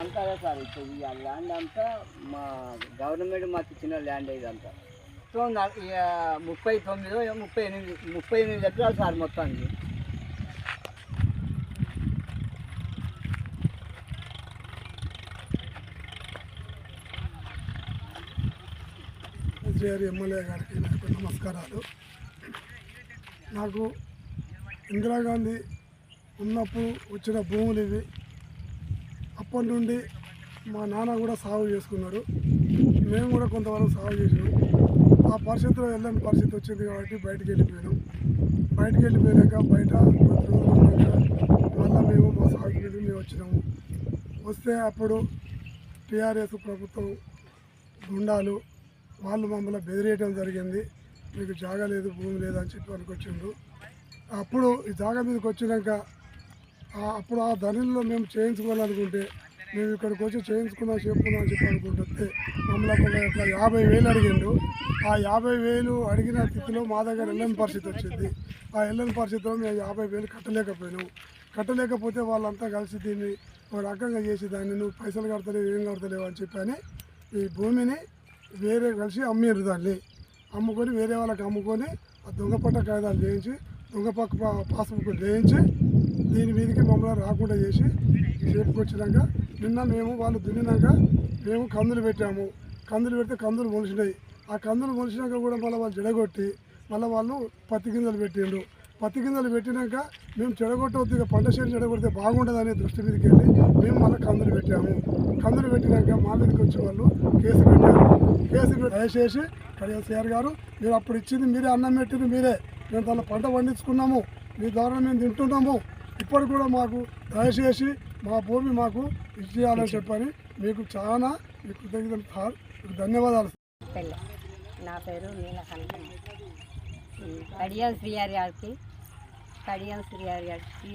అంటారా సార్ ఇప్పుడు ఈ ల్యాండ్ అంతా మా గవర్నమెంట్ మాకు ఇచ్చిన ల్యాండ్ ఇదంతా సో ముప్పై తొమ్మిదో ముప్పై ఎనిమిది ముప్పై ఎనిమిది ఎకరాలు సార్ మొత్తానికి ఎమ్మెల్యే గారికి నమస్కారాలు. నాకు ఇందిరాగాంధీ ఉన్నప్పుడు వచ్చిన భూములు ఇవి. అప్పటి నుండి మా నాన్న కూడా సాగు చేసుకున్నారు. మేము కూడా కొంతవరకు సాగు చేసినాం. ఆ పరిస్థితిలో వెళ్ళని పరిస్థితి వచ్చింది కాబట్టి బయటకు వెళ్ళిపోయాం బయటికి వెళ్ళిపోయాక బయట మళ్ళీ మేము మా సాగు మీద మేము వచ్చినాము. వస్తే అప్పుడు టీఆర్ఎస్ ప్రభుత్వం గుండాలు వాళ్ళు మమ్మల్ని బెదిరేయడం జరిగింది. మీకు జాగా లేదు భూమి లేదు అని చెప్పి అనుకొచ్చిండ్రు అప్పుడు ఈ జాగా మీదకి వచ్చినాక అప్పుడు ఆ ధనిలో మేము చేయించుకోవాలనుకుంటే మేము ఇక్కడికి వచ్చి చేయించుకుందాం చెప్పుకుందాం అని చెప్పి అనుకుంటే మమ్మల్ని ఒక యాభై వేలు అడిగిండు. ఆ యాభై వేలు అడిగిన స్థితిలో మా దగ్గర వెళ్ళని పరిస్థితి వచ్చింది. ఆ వెళ్ళని పరిస్థితిలో మేము యాభై వేలు కట్టలేకపోయినాం. కట్టలేకపోతే వాళ్ళంతా కలిసి దీన్ని ఒక రకంగా చేసి దాన్ని నువ్వు పైసలు కడతలేవు ఏం కడతలేవు అని చెప్పి అని ఈ భూమిని వేరే కలిసి అమ్మిరు దాన్ని. అమ్ముకొని వేరే వాళ్ళకి అమ్ముకొని ఆ దొంగపట్ట కాగితాలు చేయించి దొంగ పాస్బుక్ వేయించి దీని మీదకి మమ్మల్ని రాకుండా చేసి షేప్కి వచ్చినాక నిన్న మేము వాళ్ళు దున్నినాక మేము కందులు పెట్టాము. కందులు పెడితే కందులు మొలిచినాయి. ఆ కందులు మొలిచినాక కూడా మళ్ళీ వాళ్ళు చెడగొట్టి మళ్ళీ వాళ్ళు పత్తి గింజలు పెట్టిండు పత్తి గింజలు పెట్టినాక మేము చెడగొట్టవద్దు ఇక పంట చేను చెడగొడితే బాగుండదనే దృష్టి మీదకి వెళ్ళి మేము మళ్ళీ కందులు పెట్టాము. కందులు పెట్టినాక మా మీదకి వచ్చే వాళ్ళు కేసు పెట్టారు. కేసు పెట్టి దయచేసి కడియ గారు మీరు అప్పుడు ఇచ్చింది మీరే అన్నం పెట్టింది మీరే. మేము దానిలో పంట పండించుకున్నాము. మీ ద్వారా మేము తింటున్నాము. ఇప్పటికి కూడా మాకు దయచేసి మా భూమి మాకు ఇచ్చేయాలని చెప్పని మీకు చాలా మీ కృతజ్ఞతలు సార్ ధన్యవాదాలు. పెళ్ళి. నా పేరు నీలకంఠం కడియం శ్రీహారి గారికి కడియం శ్రీహారి గారికి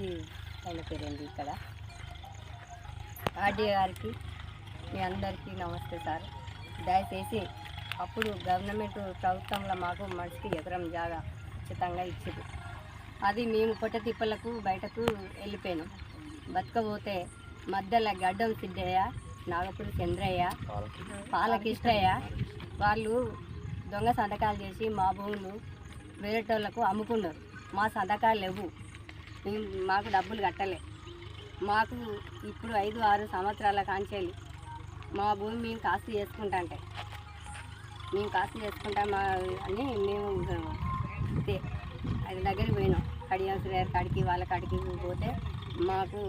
ఆయన పేరేంది ఇక్కడ. ఆర్డీ గారికి మీ అందరికీ నమస్తే సార్. దయచేసి అప్పుడు గవర్నమెంట్ ప్రభుత్వంలో మాకు మనిషికి ఎకరం జాగా ఉచితంగా ఇచ్చింది. అది మేము పొట్ట తిప్పలకు బయటకు వెళ్ళిపోయినాం. బతకపోతే మధ్యలో గడ్డం సిద్ధయ్య నాగపూరి చంద్రయ్య పాలకిష్టయ్య వాళ్ళు దొంగ సంతకాలు చేసి మా భూములు వేరేటోళ్ళకు అమ్ముకున్నారు. మా సంతకాలు లేవు. మేము మాకు డబ్బులు కట్టలే. మాకు ఇప్పుడు ఐదు ఆరు సంవత్సరాల కాంచేలి. మా భూమి మేము కాస్తు చేసుకుంటాంటే. మేము కాస్త చేసుకుంటాం అని మేము వస్తే అది దగ్గరికి పోయినాం. కడియాల్సిన గారి కాడికి వాళ్ళ కాడికి పోతే మాకు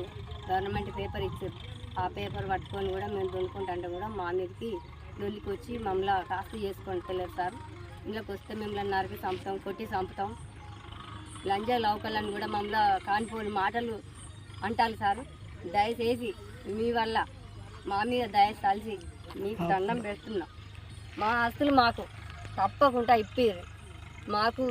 గవర్నమెంట్ పేపర్ ఇచ్చారు ఆ పేపర్ పట్టుకొని కూడా మేము దున్నుకుంటుంటే కూడా మా మీదకి దొల్లికి వచ్చి మమ్మల్ని కాస్త చేసుకొని తెలియదు సార్. ఇంట్లోకి వస్తే మిమ్మల్ని నరికి చంపుతాం కొట్టి చంపుతాం. లంజా లౌకలని కూడా మమ్మల్ని కానిపోని మాటలు అంటారు సార్. దయచేసి మీ వల్ల మా మీద దయ కలిసి మీకు దండం పెడుతున్నాం. మా ఆస్తులు మాకు తప్పకుండా ఇప్పిర్రు. మాకు